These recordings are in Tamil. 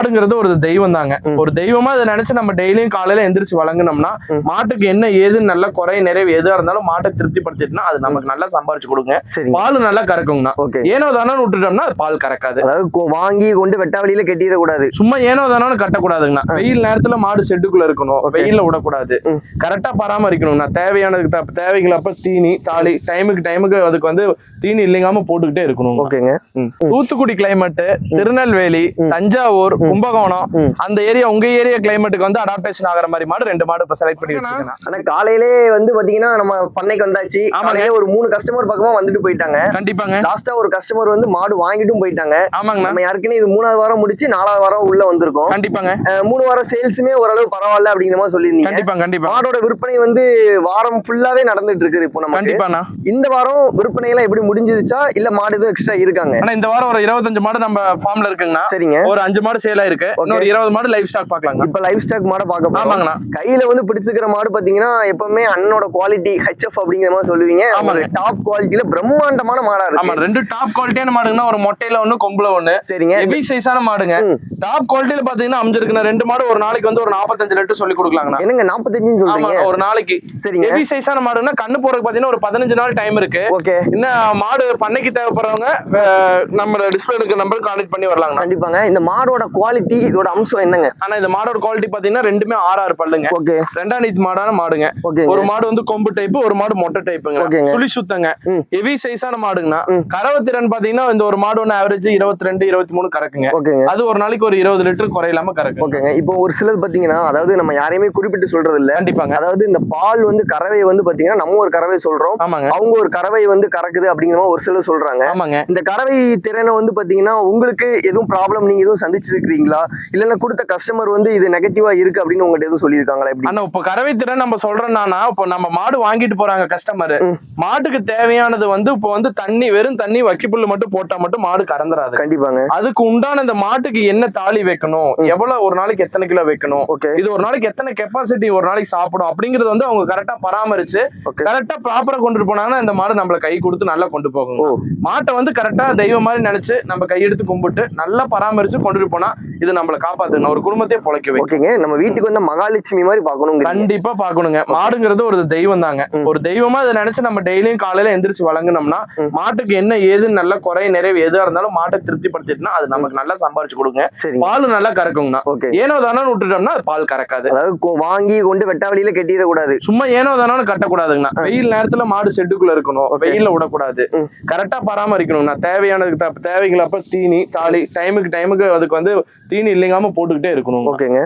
மாடுங்கிறது ஒரு தெய்வம் தாங்க ஒரு தெய்வமா அதை நினைச்சு நம்ம டெய்லியும் காலையில எந்திரிச்சு வழங்குனோம்னா மாட்டுக்கு என்ன ஏதுன்னு நல்ல குறை நிறைவு எதுவா இருந்தாலும் மாட்டை திருப்திப்படுத்திட்டுனா அது நமக்கு நல்லா சம்பாரிச்சு கொடுங்க. பால் நல்லா கறக்குங்கண்ணா. ஓகே. ஏனோ தானோ விட்டுட்டோம்னா பால் கறக்காது. அதாவது வாங்கி கொண்டு வெட்டாவளியில கட்டிடக்கூடாது சும்மா ஏனோ தானோன்னு கட்டக்கூடாதுங்கண்ணா. வெயில் நேரத்துல மாடு ஷெட்டுக்குள்ள இருக்கணும். வெயில்ல விடக்கூடாது. கரெக்டா பராமரிக்கணும்னா தேவையானதுக்கு தேவைகள் அப்ப தீனி தாலி டைமுக்கு டைமுக்கு அதுக்கு வந்து தீனி இல்லைங்காம போட்டுக்கிட்டே இருக்கணும் ஓகேங்க. தூத்துக்குடி கிளைமேட் திருநெல்வேலி. தஞ்சாவூர். கும்பகோணம். அந்த ஏரியா உங்க ஏரியா கிளைமேட்டுக்கு வந்து அடாப்டேஷன் ஆகிற மாதிரி மாடு ரெண்டு மாடு இப்ப செலக்ட் பண்ணி வச்சிருக்கேன் ஆனா காலையிலே வந்து பாத்தீங்கன்னா நம்ம பண்ணைக்கு வந்தாச்சு. ஆமாங்க. காலையில ஒரு மூணு கஸ்டமர் பக்கமா வந்துட்டு போயிட்டாங்க. கண்டிப்பாங்க. லாஸ்டா ஒரு கஸ்டமர் வந்து மாடு வாங்கிட்டும் போயிட்டாங்க. ஆமாங்கண்ணா நம்ம யாருக்குன்னு இது மூணாவது வாரம் முடிச்சு நாலாவது வாரம் உள்ள வந்திருக்கோம். கண்டிப்பாங்க. மூணு வாரம் சேல்ஸுமே ஓரளவு பரவாயில்ல அப்படிங்கிற மாதிரி சொல்லியிருந்தீங்க. கண்டிப்பா கண்டிப்பா. மாடோட விற்பனை வந்து வாரம் ஃபுல்லாவே நடந்துட்டு இருக்குது இப்போ நமக்கு. கண்டிப்பாண்ணா. இந்த வாரம் விற்பனை எல்லாம் எப்படி முடிஞ்சிருச்சா? இல்ல மாடு எதுவும் எக்ஸ்ட்ரா இருக்காங்க? ஆனா இந்த வாரம் ஒரு இருபத்தஞ்சு மாடு நம்ம ஃபார்ம்ல இருக்குங்கண்ணா. சரிங்க. ஒரு அஞ்சு மாடு சேல் ஆயிருக்கு இன்னொரு இருபது மாடு லைஃப் ஸ்டாக் பாக்கலாங்க இப்ப லைஃப் ஸ்டாக் மாட போறோம். ஆமாங்கண்ணா. கையில வந்து பிடிச்சிருக்கிற மாடு பாத்தீங்கன்னா எப்பவுமே அண்ணனோட குவாலிட்டி ஹெச்எஃப் அப்படிங்கிற மாதிரி சொல்லுவீங்க. ஆமாங்க. டாப் குவாலிட்டியில பிரம்மாண்டமான மாடா ஆமா இருக்கு ரெண்டு டாப் குவாலிட்டியான மாடுங்கன்னா ஒரு மொட்டையில ஒண்ணு கொம்புல ஒண்ணு. சரிங்க. ஹெவி சைஸான மாடுங்க. டாப் குவாலிட்டியில பாத்தீங்கன்னா அமைஞ்சிருக்குண்ணா. ரெண்டு மாடு ஒரு நாளைக்கு வந்து ஒரு நாற்பத்தஞ்சு லிட்டர் சொல்லி கொடுக்கலாங்கண்ணா. என்னங்க நாற்பத்தஞ்சுன்னு ஆமா சொல்றீங்க ஒரு நாளைக்கு. சரிங்க. ஹெவி சைஸான மாடுன்னா கண்ணு போறதுக்கு பாத்தீங்கன்னா ஒரு பதினஞ்சு நாள் டைம் இருக்கு. ஓகே. இன்னும் மாடு பண்ணைக்கு தேவைப்படுறவங்க நம்ம டிஸ்பிளே இருக்க நம்பர் கான்டெக்ட் பண்ணி வரலாங்கண்ணா. கண்டிப்பாங்க. இந்த மாடோட குவாலிட்டி இதோட அம்சம் என்னங்க? ஆனா இந்த மாடோட குவாலிட்டி பாத்தீங்கன்னா ரெண்டுமே ஆறு ஆறு பல்லுங்க. ஓகே. ரெண்டாம் நீத் மாடான மாடுங்க. ஓகேங்க. ஒரு மாடு வந்து கொம்பு டைப் ஒரு மாடு மொட்டை டைப்புங்க. சுழி சுத்தங்க. ஹெவி சைஸான மாடுங்கண்ணா ம். கறவை திறன் பாத்தீங்கன்னா இந்த ஒரு மாடு ஒன்று ஆவரேஜ் இருபத்தி ரெண்டு இருபத்தி மூணு கறக்குங்க. ஓகேங்க. அது ஒரு நாளைக்கு ஒரு இருபது லிட்டர் குறையில்லாம கறக்கு ஓகேங்க. இப்போ ஒரு சிலது பாத்தீங்கன்னா அதாவது நம்ம யாரையுமே குறிப்பிட்டு சொல்றது இல்ல கண்டிப்பாங்க. அதாவது இந்த பால் வந்து கறவை வந்து பாத்தீங்கன்னா நம்ம ஒரு கறவை சொல்றோம். ஆமாங்க. அவங்க ஒரு கறவை வந்து கறக்குது அப்படிங்கிற மாதிரி ஒரு சிலர் சொல்றாங்க. ஆமாங்க. இந்த கறவை திறனை வந்து பாத்தீங்கன்னா உங்களுக்கு எதுவும் ப்ராப்ளம் நீங்க எதுவும் சந்திச்சிருக்கீங்களா இல்லைன்னா கொடுத்த கஸ்டமர் வந்து இது நெகட்டிவா இருக்கு அப்படின்னு உங்கள்ட்ட எதுவும் சொல்லியிருக்காங்களா? எப்படி? ஆனா இப்ப கறவை திறன் நம்ம சொல்றோம்னா இப்போ நம்ம மாடு வாங்கிட்டு போறாங்க கஸ்டமர். மாட்டுக்கு தேவையானது வந்து இப்போ வந்து தண்ணி வெறும் தண்ணி வக்கிப்புல்லு மட்டும் போட்டா மட்டும் மாடு கறந்துராது. கண்டிப்பாங்க. அதுக்கு உண்டான இந்த மாட்டுக்கு என்ன தாலி வைக்கணும். எவ்வளவு ஒரு நாளைக்கு எத்தனை கிலோ வைக்கணும்? ஓகே. இது ஒரு நாளைக்கு எத்தனை கெப்பாசிட்டி ஒரு நாளைக்கு சாப்பிடும்? அப்படிங்கறது வந்து அவங்க கரெக்டா பராமரிச்சு கரெக்டா ப்ராப்பரா கொண்டுட்டு போனாங்கன்னா இந்த மாடு நம்மள கை கொடுத்து நல்லா கொண்டு போகும் மாட்டை வந்து கரெக்டா தெய்வம் மாதிரி நினைச்சு நம்ம கையெடுத்து கும்பிட்டு நல்லா பராமரிச்சு கொண்டுட்டு போனா இது நம்மள காப்பாத்துணும் ஒரு குடும்பத்தையே பொழைக்க ஓகேங்க. நம்ம வீட்டுக்கு வந்த மகாலட்சுமி மாதிரி பார்க்கணுங்க கண்டிப்பா பாக்கணுங்க மாடுங்கிறது ஒரு தெய்வம் தாங்க. ஒரு தெய்வமா அதை நினைச்சு நம்ம டெய்லியும் காலையில எந்திரிச்சு வழங்குனோம்னா. மாட்டுக்கு என்ன ஏதுன்னு நல்ல குறை நிறைவு எதுவா இருந்தாலும் மாட்டை திருப்திப்படுத்திட்டுனா அது நமக்கு நல்லா சம்பாரிச்சு கொடுங்க. பால் நல்லா கறக்குங்கண்ணா. ஓகே. ஏனோ தானோ விட்டுட்டோம்னா பால் கறக்காது. அதாவது வாங்கி கொண்டு வெட்டாவளியில கட்டிடக்கூடாது சும்மா ஏனோ தானோன்னு கட்டக்கூடாதுங்கண்ணா. வெயில் நேரத்துல மாடு ஷெட்டுக்குள்ள இருக்கணும். வெயில்ல விடக்கூடாது. கரெக்டா பராமரிக்கணும்னா தேவையானதுக்கு தேவைகள் அப்ப தீனி தாலி டைமுக்கு டைமுக்கு அதுக்கு வந்து தீனி இல்லைங்காம போட்டுக்கிட்டே இருக்கணும் ஓகேங்க.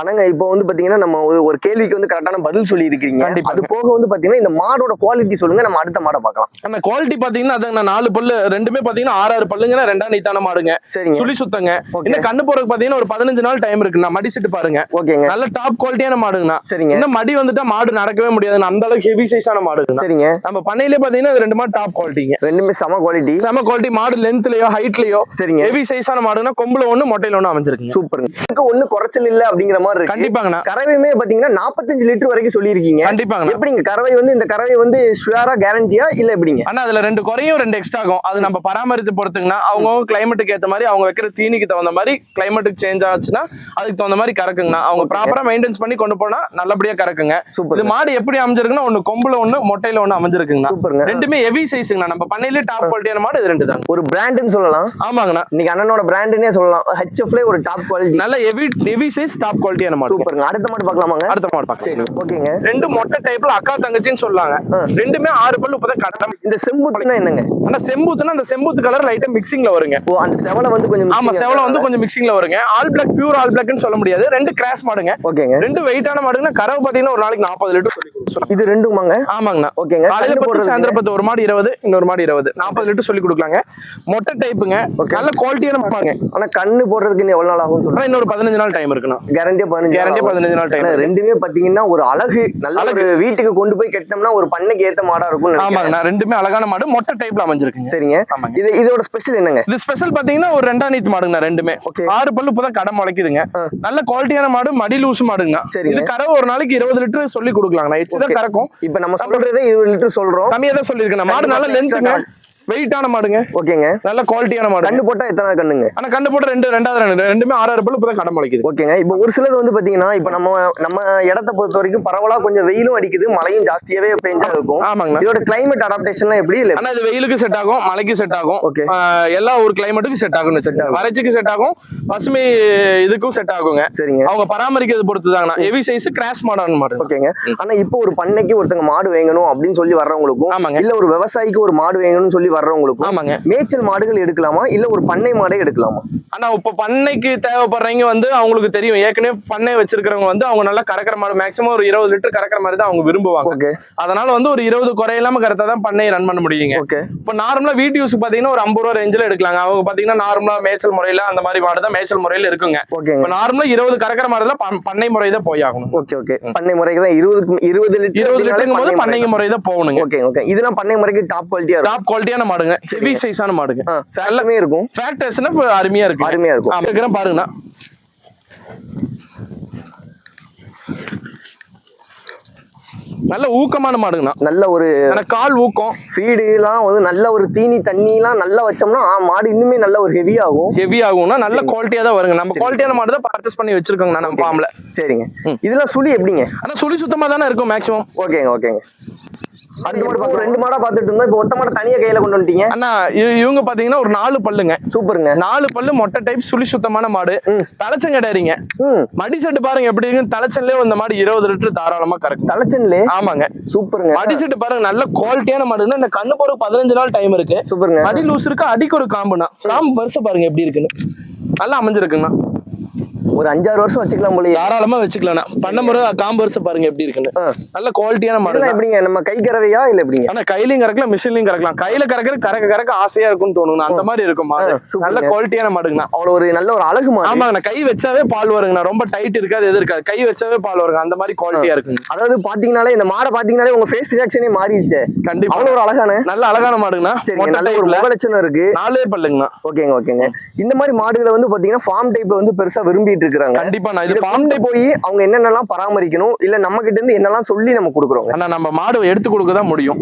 ஆனாங்க இப்போ வந்து பாத்தீங்கன்னா நம்ம ஒரு- கேள்விக்கு வந்து கரெக்டான பதில் சொல்லி இருக்கீங்க. அது போக வந்து பாத்தீங்கன்னா இந்த மாடோட குவாலிட்டி சொல்லுங்க நம்ம அடுத்த மாடை பார்க்கலாம். அந்த குவாலிட்டி பாத்தீங்கன்னா அதுங்க நாலு பல்லு ரெண்டுமே பாத்தீங்கன்னா ஆறு ஆறு பல்லுங்கன்னா ரெண்டா நீத்தான மாடுங்க. சரிங்க. சுழி சுத்தங்க. இன்னும் கண்ணு போறதுக்கு பாத்தீங்கன்னா ஒரு பதினஞ்சு நாள் டைம் இருக்குண்ணா மடி செட்டு பாருங்க. ஓகேங்க. நல்ல டாப் குவாலிட்டியான மாடுங்கண்ணா. சரிங்க. இன்னும் மடி வந்துட்டா மாடு நடக்கவே முடியாதுண்ணா அந்த அளவுக்கு ஹெவி சைஸான மாடுங்கண்ணா. சரிங்க. நம்ம பண்ணையிலே பாத்தீங்கன்னா ரெண்டு மாடு டாப் குவாலிட்டிங்க ரெண்டுமே செம குவாலிட்டி செம குவாலிட்டி மாடு லென்த்லயோ ஹைட்லயோ சரிங்க. ஹெவி சைஸான மாடுனா கொம்புல ஒண்ணு மொட்டையில ஒண்ணு அமைஞ்சிருக்குங்க. சூப்பருங்க. ஒண்ணு குறைச்சல் இல்ல அப்படிங்கிற மாதிரி இருக்கு. கண்டிப்பாங்கண்ணா. கறவையுமே பாத்தீங்கன்னா நாற்பத்தஞ்சு லிட்டர் வரைக்கும் சொல்லியிருக்கீங்க. கண்டிப்பாங்கண்ணா. எப்படிங்க? கறவை வந்து இந்த கறவை வந்து ஷுவரா கேரண்டியா இல்ல எப்படிங்க? ஆனா அதுல ரெண்டு குறையும் ரெண்டு எக்ஸ்ட்ரா ஆகும். அது நம்ம பராமரித்து பொறுத்துங்கன்னா அவங்க கிளைமேட்டுக்கு ஏத்த மாதிரி அவங்க வைக்கிற தீனிக்கு தகுந்த மாதிரி கிளைமேட்டுக்கு சேஞ்ச் ஆச்சுன்னா அதுக்கு தகுந்த மாதிரி கறக்குங்கண்ணா. அவங்க. ப்ராப்பரா மெயின்டைன்ஸ் பண்ணி கொண்டு போனா நல்லபடியா கறக்குங்க. சூப்பர் இது மாடு எப்படி அமைஞ்சிருக்குன்னா ஒண்ணு கொம்புல ஒண்ணு மொட்டையில ஒண்ணு அமைஞ்சிருக்குங்கண்ணா. சூப்பருங்க. ரெண்டுமே ஹெவி சைஸுங்கண்ணா நம்ம பண்ணையிலே டாப் குவாலிட்டியான மாடு இது ரெண்டு தாங்க ஒரு பிராண்டுன்னு சொல்லலாம். ஆமாங்கண்ணா. இன்னைக்கு அண்ணனோட பிராண்டுன்னே சொல்லலாம். ஹெச்எஃப்ல ஒரு டாப் குவாலிட்டி நல்ல ஹெவி ஹெவி சைஸ் டாப் குவாலிட்டியான மாடு சூப்பருங்க. அடுத்த மாடு பார்க்கலாமாங்க? அடுத்த மாடு பார்க்கலாம். சரி ஓகேங்க. ரெண்டு மொட்டை டைப்ல அக்கா தங்கச்சின்னு சொல்லுவாங்க ஆ. ரெண்டுமே ஆறு பல்லு இப்பதான் கட்டம் இந்த செம்புத்துனா என்னங்க? ஆனா செம்பூத்துனா அந்த செம்பூத்து கலர் லைட்டா மிக்சிங்ல வருங்க. ஓ அந்த செவலை வந்து கொஞ்சம் ஆமா செவல வந்து. கொஞ்சம் மிக்சிங்ல வருங்க. ஆல் பிளாக் பியூர் ஆல் பிளாக்னு சொல்ல முடியாது. ரெண்டு கிராஸ் மாடுங்க. ஓகேங்க. ரெண்டு வெயிட்டான மாடுங்கன்னா கறவை பாத்தீங்கன்னா ஒரு நாளைக்கு நாற்பது லிட்டர் இது ரெண்டுமாங்க? ஆமாங்கண்ணா. ஓகேங்க. காலையில பத்து போடுறதுக்கு சாயந்தரம் பத்து ஒரு மாடு இருபது இன்னொரு மாடு இருபது. நாற்பது லிட்டர் சொல்லி கொடுக்கலாங்க. மொட்டை டைப்புங்க. நல்ல குவாலிட்டியான மாடுங்க. ஆனா கண்ணு போடுறதுக்கு இன்னும் எவ்வளவு நாள் ஆகும்னு ஆனா இன்னொரு பதினஞ்சு நாள் டைம் இருக்குண்ணா. கேரண்டியா பதினஞ்சு கேரண்டி நாள் ஆகும். பதினஞ்சு நாள் டைம் ரெண்டுமே பாத்தீங்கன்னா ஒரு அழகு நல்ல. ஒரு வீட்டுக்கு கொண்டு போய் கட்டினோம்னா ஒரு பண்ணைக்கு ஏத்த மாடா இருக்கும் ஆமாங்கண்ணா ரெண்டுமே அழகான மாடு மொட்டை டைப்ல அமைஞ்சிருக்குங்க. சரிங்க. இது இதோட ஸ்பெஷல் என்னங்க? இது ஸ்பெஷல் பாத்தீங்கன்னா ஒரு ரெண்டாம் நீத்து மாடுங்கண்ணா ரெண்டுமே. ஆறு பல்லு இப்பதான் கடை முளைக்குதுங்க. நல்ல குவாலிட்டியான மாடு மடி லூசு மாடுங்கண்ணா. சரிங்க. இது கறவை ஒரு நாளைக்கு இருபது லிட்டர் சொல்லி கொடுக்கலாங்கண்ணா. எச்சு தான். கறக்கும். இப்ப நம்ம சொல்றதே இருபது லிட்டர் சொல்றோம். கம்மியா தான் சொல்லியிருக்கேன் மாடு நல்ல லென்த்துங்க வெயிட்டான மாடுங்க. ஓகேங்க. நல்ல குவாலிட்டியான மாடு கண்ணு போட்டா எத்தனை கண்ணுங்க? ஆனா கண்டு போட்ட ரெண்டு ரெண்டாவது ரெண்டு ரெண்டுமே ஆறு ஆறு பல்லு இப்பதான் கடை முளைக்குது. ஓகேங்க. இப்போ ஒரு சிலது வந்து பாத்தீங்கன்னா இப்போ நம்ம நம்ம இடத்த பொறுத்த வரைக்கும் பரவலா கொஞ்சம் வெயிலும் அடிக்குது மழையும் ஜாஸ்தியாவே பெஞ்சா இருக்கும். ஆமாங்கண்ணா இதோட கிளைமேட் அடாப்டேஷன்லாம் எப்படி இல்ல? ஆனா இது வெயிலுக்கு செட் ஆகும் மழைக்கு செட் ஆகும். ஓகே. எல்லா ஒரு கிளைமேட்டுக்கும் செட் ஆகும் ஆகும். வறட்சிக்கு செட் ஆகும் பசுமை இதுக்கும் செட் ஆகுங்க. சரிங்க. அவங்க பராமரிக்கிறது பொறுத்து தாங்கண்ணா ஹெவி சைஸ் கிராஸ் மாடான மாடு. ஓகேங்க. ஆனா இப்போ ஒரு பண்ணைக்கு ஒருத்தங்க மாடு வேங்கணும் அப்படின்னு சொல்லி வர்றவங்களுக்கும் ஆமாங்க. இல்ல ஒரு விவசாயிக்கு ஒரு மாடு வேங்கணும்னு சொல்லி வர்றவங்களுக்கும் ஆமாங்க. மேய்ச்சல் மாடுகள் எடுக்கலாமா? இல்ல ஒரு பண்ணை மாடே எடுக்கலாமா? ஆனா இப்ப பண்ணைக்கு தேவைப்படுறவங்க வந்து அவங்களுக்கு தெரியும். ஏற்கனவே பண்ணை வச்சிருக்கிறவங்க வந்து அவங்க நல்லா கறக்கிற மாடு மேக்ஸிமம் ஒரு இருபது லிட்டர் கறக்கிற மாதிரி தான் அவங்க விரும்புவாங்க. ஓகே அதனால வந்து ஒரு இருபது குறை இல்லாம கரெக்டா தான் பண்ணையை ரன் பண்ண முடியுங்க. ஓகே இப்போ நார்மலா வீட்டு யூஸ் பாத்தீங்கன்னா ஒரு ஐம்பது ரூபா ரேஞ்சில் எடுக்கலாங்க. அவங்க பாத்தீங்கன்னா நார்மலா மேய்ச்சல் முறையில அந்த மாதிரி மாடு தான் மேய்ச்சல் முறையில இருக்குங்க. ஓகேங்க இப்போ நார்மலா இருபது கறக்கிற மாடுல ப- பண்ணை முறை தான் போய் ஆகணும் ஓகே ஓகே பண்ணை முறைக்கு தான் இருபது இருபது லிட்டர் இருபது லிட்டருங்கும் போது பண்ணை முறை தான். போகணுங்க. ஓகே ஓகே இதெல்லாம் பண்ணை முறைக்கு டாப் குவாலிட்டியா இருக்கும். டாப் குவாலிட்டியான மாடுங்க. ஹெவி சைஸான மாடுங்க. ஃபேட்லமே இருக்கும். ஃபேக்டர்ஸ்னா அருமையா இருக்கு. அருமையா இருக்கும். இருக்கிறேன் பாருங்கண்ணா நல்ல ஊக்கமான மாடுங்கண்ணா. நல்ல ஒரு கால் ஊக்கம். ஃபீடு எல்லாம் வந்து நல்ல ஒரு தீனி தண்ணி எல்லாம் நல்லா வச்சோம்னா மாடு இன்னுமே நல்ல ஒரு ஹெவி ஆகும். ஹெவி ஆகும்னா நல்ல குவாலிட்டியா தான் வருங்க. நம்ம குவாலிட்டியான மாடு தான் பர்ச்சேஸ் பண்ணி வச்சிருக்கோங்கண்ணா நம்ம ஃபார்ம்ல சரிங்க. இதெல்லாம் சுழி எப்படிங்க? ஆனா சுழி சுத்தமா தானே இருக்கும் மேக்ஸிமம் ஓகேங்க ஓகேங்க. அடுத்த மாடு ரெண்டு மாடா பார்த்துட்டு இருந்தோம். இப்போ ஒத்த மாடை தனியா கையில கொண்டு வந்துட்டீங்க. அண்ணா இவங்க பாத்தீங்கன்னா ஒரு நாலு பல்லுங்க. சூப்பருங்க. நாலு பல்லு மொட்டை டைப் சுழி சுத்தமான மாடு. ம். தலைச்சங்கடாரிங்க ம். மடி செட்டு பாருங்க எப்படி இருக்கு தலைச்சன்லயே இந்த மாடு இருபது லிட்டர் தாராளமா கறக்கும். தலைச்சன்லே? ஆமாங்க. சூப்பருங்க. மடி செட்டு பாருங்க நல்ல குவாலிட்டியான மாடுன்னா இந்த கண்ணு போற பதினஞ்சு நாள் டைம் இருக்கு. சூப்பருங்க. அடி லூஸ் இருக்கு அடிக்கு ஒரு காம்புனா காம்பு பரிசு பாருங்க எப்படி இருக்குன்னு. நல்லா அமைஞ்சிருக்குண்ணா ஒரு அஞ்சாறு வருஷம் வச்சுக்கலாம் போலயே. தாராளமா வச்சுக்கலாம்ண்ணா பண்ண முறை காம்பு பரிசு பாருங்க எப்படி இருக்குன்னு. நல்ல குவாலிட்டியான மாடு இதெல்லாம் எப்படிங்க? நம்ம கை கறவையா இல்ல எப்படிங்க? ஆனா கையிலயும் கறக்கலாம் மிஷின்லயும் கறக்கலாம். கையில கறக்கிற கறக்க கறக்க ஆசையா இருக்கும்னு தோணுங்க அந்த மாதிரி இருக்கும். நல்ல குவாலிட்டியான மாடுங்கண்ணா. அவ்வளவு ஒரு நல்ல ஒரு அழகு மாடு. ஆமாங்கண்ணா. கை வச்சாவே பால் வருங்கண்ணா. ரொம்ப டைட் இருக்காது எது இருக்காது. கை வச்சாவே பால் வருங்க. அந்த மாதிரி குவாலிட்டியா இருக்குங்க. அதாவது பாத்தீங்கன்னாலே இந்த மாடை பாத்தீங்கன்னாலே உங்க ஃபேஸ் ரியாக்ஷனே மாறிடுச்சு. கண்டிப்பா. அவ்வளவு ஒரு அழகான. நல்ல அழகான மாடுங்கண்ணா. மொட்டை நல்ல ஒரு முகலட்சணம் இருக்கு. நாலே பல்லுங்கண்ணா. ஓகேங்க ஓகேங்க. இந்த மாதிரி மாடுகளை வந்து பாத்தீங்கன்னா ஃபார்ம் டைப்ல வந்து பெருசா விரும்பிட்டு இருக்காங்க கண்டிப்பா நான் இது ஃபார்ம் போய் அவங்க என்னென்னலாம் பராமரிக்கணும் இல்ல நம்ம கிட்ட இருந்து என்னெல்லாம் சொல்லி நம்ம கொடுக்குறோங்க ஆனா நம்ம மாடு எடுத்து கொடுக்க தான் முடியும்.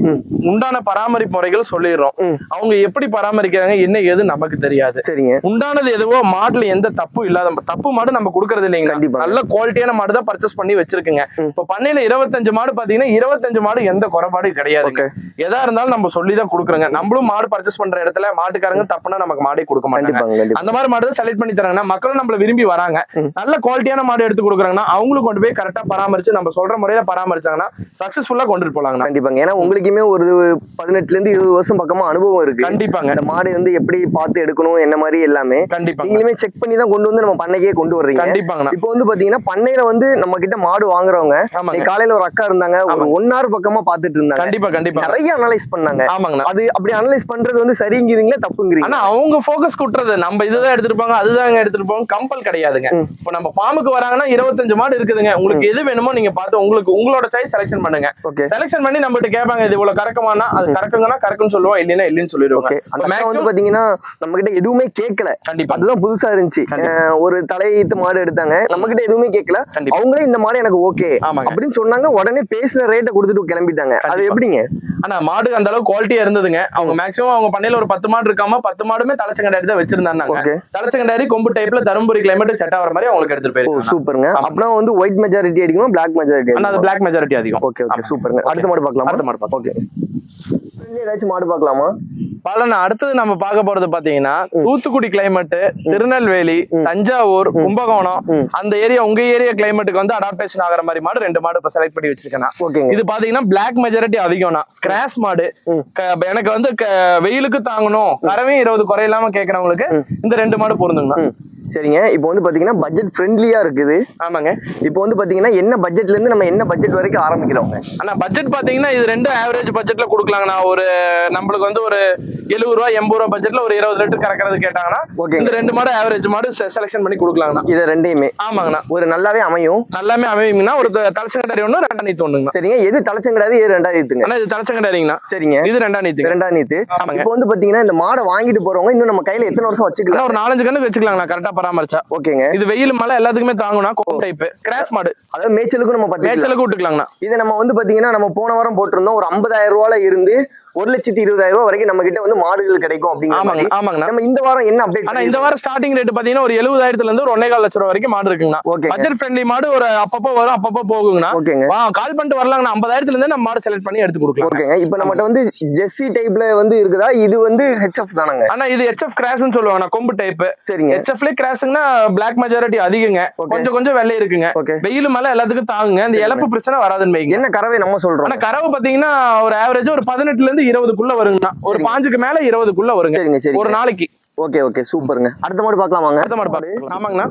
உண்டான பராமரிப்பு முறைகள் சொல்லிடுறோம். அவங்க எப்படி பராமரிக்கிறாங்க என்ன ஏது நமக்கு தெரியாது. சரிங்க. உண்டானது எதுவோ மாட்டுல எந்த தப்பு இல்லாத தப்பு மாடு நம்ம கொடுக்கறது இல்லைங்க கண்டிப்பா. நல்ல குவாலிட்டியான மாடு தான் பர்ச்சேஸ் பண்ணி வச்சிருக்குங்க. இப்ப பண்ணையில இருபத்தஞ்சு மாடு பாத்தீங்கன்னா இருபத்தஞ்சு மாடு எந்த குறைபாடும் கிடையாதுங்க. எதா இருந்தாலும் நம்ம சொல்லி தான் கொடுக்குறோங்க. நம்மளும் மாடு பர்ச்சேஸ் பண்ற இடத்துல மாட்டுக்காரங்க தப்புனா நமக்கு மாடே கொடுக்க மாட்டாங்க. அந்த மாதிரி மாடு செலக்ட் பண்ணி தராங்கன்னா மக்களும் நம்மள விரும்பி வராங்க. நல்ல குவாலிட்டியான மாடு எடுத்து கொடுக்குறாங்கன்னா அவங்களும் கொண்டு போய் கரெக்டா பராமரிச்சு நம்ம சொல்ற முறையில பராமரிச்சாங்கன்னா சக்சஸ்ஃபுல்லா கொண்டுட்டு போலாங்கண்ணா. கண்டிப்பாங்க. ஏன்னா உங்களுக்குமே ஒரு பதினெட்டுல இருந்து இருபது வருஷம் பக்கமா அனுபவம் இருக்கு. கண்டிப்பாங்க. இந்த மாடு வந்து எப்படி பார்த்து எடுக்கணும் என்ன மாதிரி எல்லாமே கண்டிப்பாங்க. நீங்களுமே செக் பண்ணி தான் கொண்டு வந்து நம்ம பண்ணைக்கே கொண்டு வர்றீங்க. கண்டிப்பாங்கண்ணா. இப்போ வந்து பாத்தீங்கன்னா பண்ணையில வந்து நம்ம கிட்ட மாடு வாங்குறவங்க ஆமாங்க. காலையில ஒரு அக்கா இருந்தாங்க ஒரு ஆமாங்க. ஒன் ஹவர் பக்கமா பாத்துட்டு இருந்தாங்க. கண்டிப்பா கண்டிப்பா நிறைய அனலைஸ் பண்ணாங்க. ஆமாங்கண்ணா. அது அப்படி அனலைஸ் பண்றது வந்து சரிங்கிறீங்களா தப்புங்கிறீங்க ஆனா அவங்க ஃபோக்கஸ் குட்டுறது. நம்ம இதுதான் எடுத்துருப்பாங்க அதுதான் எடுத்துட்டு போங்க கம்பல் கிடையாதுங்க. இப்போ நம்ம ஃபார்முக்கு வராங்கன்னா இருபத்தஞ்சு மாடு இருக்குதுங்க. உங்களுக்கு எது வேணுமோ நீங்க பார்த்து உங்களுக்கு உங்களோட சாய்ஸ் செலக்ஷன் பண்ணுங்க. ஓகே. செலக்ஷன் பண்ணி நம்ம கிட்ட கேட்பாங்க இது இவ்வளவு கறக்கமானா அது கறக்குங்கன்னா கறக்குன்னு சொல்லுவோம் இல்லைன்னா இல்லைன்னு சொல்லிடுவாங்க. மேக்ஸிமம் பாத்தீங்கன்னா நம்ம கிட்ட எதுவுமே கேட்கல. கண்டிப்பா. அதுதான் புதுசா இருந்துச்சு. ஒரு தலையீத்து மாடு எடுத்தாங்க. நம்ம கிட்ட எதுவுமே கேட்கல. அவங்களே இந்த மாடு எனக்கு ஓகே. ஆமாங்க. அப்படின்னு சொன்னாங்க. உடனே பேசின ரேட்டை கொடுத்துட்டு கிளம்பிட்டாங்க. அது. எப்படிங்க? ஆனா மாடு அந்த அளவுக்கு குவாலிட்டியா இருந்ததுங்க. அவங்க மேக்ஸிமம் அவங்க பண்ணையில ஒரு பத்து மாடு இருக்காம பத்து மாடுமே தலைச்சங்கண்டாரி தான் வச்சிருந்தாங்க தலைச்சங்கண்டாரி கொம்பு டைப்ல தருமபுரி கிளைமேட் செட் ஆகிற மாதிரி அவங்களுக்கு எடுத்துட்டு ஓ போயிருக்காங்க. சூப்பருங்க. அப்படின்னா வந்து ஒயிட் மெஜாரிட்டி அடிக்குமா பிளாக் மெஜாரிட்டி ஆனா அது பிளாக் மெஜாரிட்டி அதிகம். Okay okay. சூப்பருங்க. அடுத்த மாடு பார்க்கலாமா? அடுத்த மாடு பார்க்கலாம். ஓகே ஏதாச்சும் மாடு பார்க்கலாமா? பலன் அடுத்தது நம்ம பார்க்க போறது பாத்தீங்கன்னா. தூத்துக்குடி கிளைமேட் திருநெல்வேலி. தஞ்சாவூர். கும்பகோணம். அந்த ஏரியா உங்க ஏரியா கிளைமேட்டுக்கு வந்து அடாப்டேஷன் ஆகிற மாதிரி மாடு ரெண்டு மாடு இப்ப செலக்ட் பண்ணி வச்சிருக்கேன் இது பாத்தீங்கன்னா பிளாக் மெஜாரிட்டி அதிகம்னா கிராஸ் மாடு எனக்கு வந்து வெயிலுக்கு தாங்கணும் கறவையும் இருபது குறை இல்லாம கேக்குறவங்களுக்கு ம். இந்த ரெண்டு மாடு பொருந்துங்கண்ணா. சரிங்க. இப்போ வந்து பாத்தீங்கன்னா பட்ஜெட் ஃப்ரெண்ட்லியா இருக்குது. ஆமாங்க. இப்போ வந்து பாத்தீங்கன்னா என்ன பட்ஜெட்ல இருந்து நம்ம என்ன பட்ஜெட் வரைக்கும் ஆரம்பிக்கிறோங்க? ஆனா பட்ஜெட் பாத்தீங்கன்னா இது ரெண்டு ஆவரேஜ் பட்ஜெட்ல கொடுக்கலாங்கண்ணா. ஒரு நம்மளுக்கு வந்து ஒரு எழுபது ரூபா எண்பது ரூபா பட்ஜெட்ல ஒரு இருபது லிட்டர் கறக்கிறது கேட்டாங்கன்னா ஓகேங்க. இந்த ரெண்டு மாடு ஆவரேஜ் மாடு செலக்ஷன் பண்ணி கொடுக்கலாங்கண்ணா. இதை ரெண்டையுமே. ஆமாங்கண்ணா. ஒரு நல்லாவே அமையும். நல்லாமே அமைவீங்கன்னா ஒரு தலைச்சங்கடாரி ஒன்று ரெண்டாம் நீத்து ஒண்ணுங்கண்ணா. சரிங்க. எது தலைச்சங்கடாது எது ரெண்டாயிரத்துங்க ஆனா இது தலைச்சங்கடாரிங்கண்ணா சரிங்க. இது ரெண்டாம் நீத்துங்க ரெண்டாம் நீத்து. இப்போ வந்து பாத்தீங்கன்னா இந்த மாடை வாங்கிட்டு போறவங்க இன்னும் நம்ம கையில எத்தனை வருஷம் வச்சுக்கலாம்? ஒரு நாலஞ்சு கண்ணுக்கு வச்சுக்கலாங்கண்ணா. கரெக்டா பராமரிச்சா. ஓகேங்க. இது வெயில் மழை எல்லாத்துக்குமே தாங்கும்னா கொம்பு டைப் கிராஸ் மாடு. அதாவது மேய்ச்சலுக்கும் நம்ம மேய்ச்சலுக்கு விட்டுக்கலாங்கண்ணா. இதை நம்ம வந்து பாத்தீங்கன்னா நம்ம போன வாரம் போட்டிருந்தோம். ஒரு ஐம்பதாயிரம் ரூபாயில இருந்து ஒரு லட்சத்தி இருபதாயிரம் ரூபாய் வரைக்கும் நம்ம கிட்ட வந்து மாடுகள் கிடைக்கும் அப்படிங்கிற ஆமாங்க ஆமாங்கண்ணா. நம்ம இந்த வாரம் என்ன அப்டேட் ஆனா இந்த வாரம் ஸ்டார்டிங் ரேட் பாத்தீங்கன்னா ஒரு எழுபதாயிரத்துல இருந்து ஒரு ஒன்னே கால் லட்சம் ரூபா வரைக்கும் மாடு இருக்குங்கண்ணா. ஓகே பட்ஜெட் ஃப்ரெண்ட்லி மாடு ஒரு அப்பப்போ வரும் அப்பப்போ போகுங்கண்ணா. ஓகேங்க. வா கால் பண்ணிட்டு வரலாங்கண்ணா. ஐம்பதாயிரத்துல இருந்து நம்ம மாடு செலக்ட் பண்ணி எடுத்து கொடுக்கலாம். ஓகேங்க. இப்போ நம்மகிட்ட வந்து ஜெர்சி டைப்ல வந்து இருக்குதா? இது வந்து ஹெச்எஃப் தானங்க? ஆனா இது ஹெச்எஃப் கிராஸ்னு சொல்லுவாங்க கொம்பு டைப் சரிங்க. ஹெச்எஃப்ல கிராஸ்னா பிளாக் மெஜாரிட்டி அதிகங்க. கொஞ்சம் கொஞ்சம் வெள்ளை இருக்குங்க. வெயில் மேல எல்லாத்துக்கும் தாங்குங்க. இந்த இழப்பு பிரச்சனை வராதுன்னு வைங்க. என்ன கறவை நம்ம சொல்றோம்? ஆனா கறவை பாத்தீங்கன்னா ஒரு ஆவரேஜ் ஒரு பதினெட்டுல இருந்து இருபதுக்குள்ள வருங்கண்ணா. ஒரு. பாஞ்சுக்கு மேல இருபதுக்குள்ள வருங்க. ஒரு நாளைக்கு. ஓகே ஓகே சூப்பருங்க. அடுத்த மாடு பார்க்கலாமாங்க? அடுத்த மாடு ஆமாங்கண்ணா.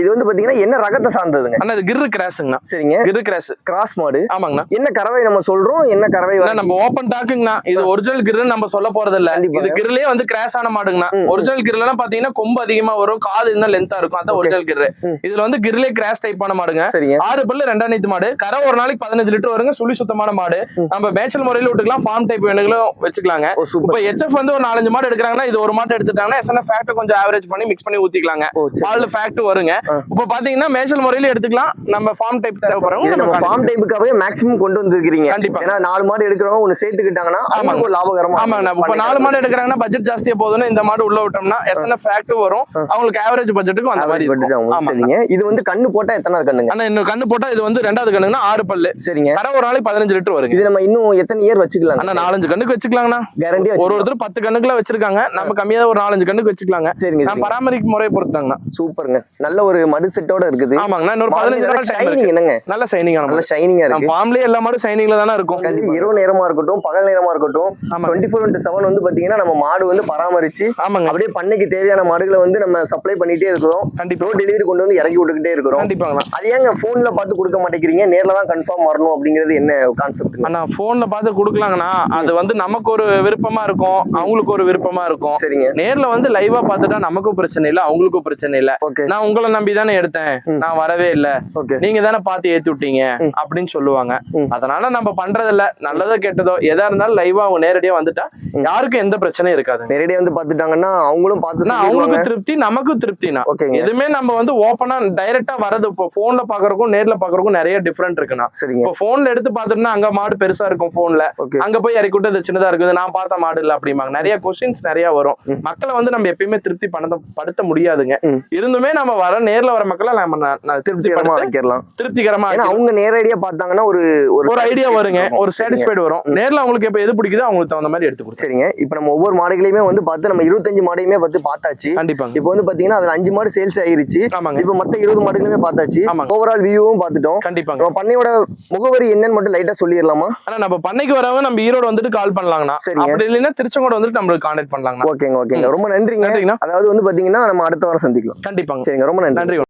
இது வந்து பாத்தீங்கன்னா என்ன ரகத்தை சார்ந்ததுங்க? அண்ணா இது கிர்ரு கிராஸுங்கண்ணா. சரிங்க. கிர்ரு கிராஸ். கிராஸ் மாடு. ஆமாங்கண்ணா. என்ன கறவை நம்ம சொல்றோம் என்ன கறவை நம்ம ஓப்பன் டாக்குங்கண்ணா இது ஒரிஜினல் கிர்னு நம்ம சொல்ல போறது இல்ல. இது கிர்லயே வந்து கிராஸ் ஆன மாடுங்கண்ணா. ஒரிஜினல் கிர்ல எல்லாம் பாத்தீங்கன்னா கொம்பு அதிகமா வரும் காது இன்னும் லென்த்தா இருக்கும். அதான். ஒரிஜினல் கிர்ரு. ம். இதுல வந்து கிர்லே கிராஸ் டைப்பான மாடுங்க. ஆறு பல்லு ரெண்டாம் நீத்து மாடு. கரை ஒரு நாளைக்கு பதினஞ்சு லிட்டர் வருங்க சுழி சுத்தமான மாடு. நம்ம மேய்ச்சல் முறையில விட்டுக்கலாம் ஃபார்ம் டைப் வேணுங்களும் வச்சுக்கலாங்க. இப்ப ஹெச்எஃப் வந்து ஒரு நாலஞ்சு மாடு எடுக்கிறாங்கன்னா இது ஒரு மாடு எடுத்துட்டாங்கன்னா எஸ்என்எஃப் ஃபேக்ட் கொஞ்சம் ஆவரேஜ் பண்ணி மிக்ஸ் பண்ணி ஊத்திக்கலாங்க. பால் ஃபேக்ட் வருங்க. இப்ப பாத்தீங்கன்னா மேய்ச்சல் முறையில எடுத்துக்கலாம். நம்ம ஃபார்ம் டைப் தேவைப்படுறவங்க நம்ம ஃபார்ம் டைப்புக்காகவே மேக்ஸிமம் கொண்டு வந்திருக்கீங்க கண்டிப்பா. ஏன்னா நாலு மாடு எடுக்கிறவங்க ஒன்னு சேர்த்துக்கிட்டாங்கன்னா ஒரு லாபகரமா ஆமாங்கண்ணா இப்ப நாலு மாடு எடுக்கிறாங்கன்னா பட்ஜெட் ஜாஸ்தியா போகுதுன்னு இந்த மாடு உள்ள விட்டோம்னா எஸ்என்எஃப் ஃபேக்ட் வரும். அவங்களுக்கு ஆவரேஜ் பட்ஜெட்டுக்கும் அந்த மாதிரி ஆமாங்க. சரிங்க. இது வந்து கண்ணு போட்டா எத்தனாவது கண்ணுங்க? ஆனா இன்னும் கண்ணு போட்டா இது வந்து ரெண்டாவது கண்ணுங்கன்னா ஆறு பல்லு. சரிங்க. கரை ஒரு நாளைக்கு பதினஞ்சு லிட்டர் வருங்க. இது நம்ம இன்னும் எத்தனை இயர் வச்சுக்கலாம் ஆனா நாலஞ்சு கண்ணுக்கு வச்சுக்கலாங்கண்ணா. கேரண்டி ஒரு ஒருத்தர் பத்து கண்ணுக்குள்ள வச்சிருக்காங்க. நம்ம கம்மியா ஒரு நாலஞ்சு கண்ணுக்கு வச்சுக்கலாங்க. சரிங்க பராமரிப்பு முறையை பொறுத்தாங்கண்ணா சூப்பருங்க. நல்ல ஒரு மடு செட்டோட இருக்குது. ஆமாங்கண்ணா இன்னொரு பதினஞ்சு நாள் ஷைனிங் என்னங்க? நல்ல சைனிங் நல்ல ஷைனிங்கா இருக்கு. ஃபார்ம்லயே எல்லா மாடும் சைனிங்ல தானே இருக்கும். இரவு நேரமா இருக்கட்டும் பகல் நேரமா இருக்கட்டும் ஆமாங்க. டுவெண்ட்டி ஃபோர் இன்ட்டு செவன் வந்து பாத்தீங்கன்னா நம்ம மாடு வந்து பராமரிச்சு ஆமாங்க. அப்படியே பண்ணைக்கு தேவையான மாடுகளை வந்து நம்ம சப்ளை பண்ணிட்டே இருக்கிறோம். கண்டிப்பா. டெலிவரி கொண்டு வந்து இறக்கி விட்டுக்கிட்டே இருக்கிறோம். கண்டிப்பாங்கண்ணா அது ஏங்க போன்ல பார்த்து கொடுக்க மாட்டேங்கிறீங்க? நேர்ல தான் கன்ஃபார்ம் வரணும் அப்படிங்கிறது என்ன கான்செப்ட் அண்ணா போன்ல பார்த்து கொடுக்கலாங்கண்ணா. அது வந்து நமக்கு ஒரு விருப்பமா இருக்கும். அவங்களுக்கு ஒரு விருப்பமா இருக்கும். சரிங்க. நேர்ல வந்து லைவா பார்த்துட்டா நமக்கும் பிரச்சனை இல்ல அவங்களுக்கும் பிரச்சனை இல்ல. ஓகே. நான் உங்களை நம்பி தானே எடுத்தேன். நான் வரவே இல்ல. நீங்க தானே பார்த்து ஏத்தி விட்டீங்க. அப்படின்னு சொல்லுவாங்க. அதனால நம்ம பண்றது இல்ல நல்லதோ கெட்டதோ எதா இருந்தாலும் லைவா அவங்க நேரடியா வந்துட்டா. யாருக்கும் எந்த பிரச்சனையும் இருக்காது. நேரடியா வந்து பார்த்துட்டாங்கன்னா அவங்களும் பார்த்து ஆனா சொல்லிடுவாங்க. அவங்களுக்கு திருப்தி நமக்கும் திருப்தினா. எதுவுமே நம்ம வந்து ஓப்பனா டைரக்டா வரது இப்போ போன்ல பாக்குறதுக்கும் நேர்ல பாக்குறதுக்கும் நிறைய டிஃபரெண்ட் இருக்குண்ணா. சரிங்க. இப்போ போன்ல எடுத்து பாத்துட்டோம்னா அங்க மாடு பெருசா இருக்கும் போன்ல அங்க போய் இறக்கி விட்டு சின்னதா இருக்குது. நான் பார்த்த மாடு இல்ல அப்படிம்பாங்க. நிறைய கொஸ்டின்ஸ் நிறைய வரும். மக்களை வந்து நம்ம எப்பயுமே திருப்தி பண்ண படுத்த முடியாதுங்க. இருந்துமே நம்ம வர நேர்ல வர மக்களை நம்ம திருப்திகரமா வைக்கலாம் திருப்திகரமா அவங்க நேரடியா பார்த்தாங்கன்னா ஒரு ஒரு ஐடியா வருங்க. ஒரு சாட்டிஸ்ஃபைடு வரும். நேர்ல அவங்களுக்கு எப்ப எது பிடிக்குதோ அவங்களுக்கு தகுந்த மாதிரி எடுத்து சரிங்க. இப்போ நம்ம ஒவ்வொரு மாடுகளையுமே வந்து பார்த்து நம்ம இருபத்தஞ்சு மாடையுமே பார்த்து பார்த்தாச்சு. கண்டிப்பாங்க. இப்போ வந்து பாத்தீங்கன்னா அதுல அஞ்சு மாடு சேல்ஸ் ஆயிருச்சு. இப்போ மத்த இருபது மாடுகளுமே பார்த்தாச்சு. ஓவரால் வியூவும் பார்த்துட்டோம். கண்டிப்பாங்க. நம்ம பண்ணையோட முகவரி என்னன்னு மட்டும் லைட்டா சொல்லிடலாமா? ஆனா நம்ம பண்ணைக்கு வரவங்க நம்ம ஈரோடு வந்துட்டு கால் பண்ணலாங்கண்ணா. சரிங்க. அப்படி இல்லைன்னா திருச்செங்கோடு வந்துட்டு நம்மளுக்கு கான்டாக்ட் பண்ணலாங்கண்ணா. ஓகேங்க ஓகேங்க. ரொம்ப நன்றிங்க. அதாவது வந்து பாத்தீங்கன்னா நம்ம அடுத்த வாரம் சந்திக்கலாம். கண்டிப்பாங்க. சரிங்க. ரொம்ப நன்றி நன்றி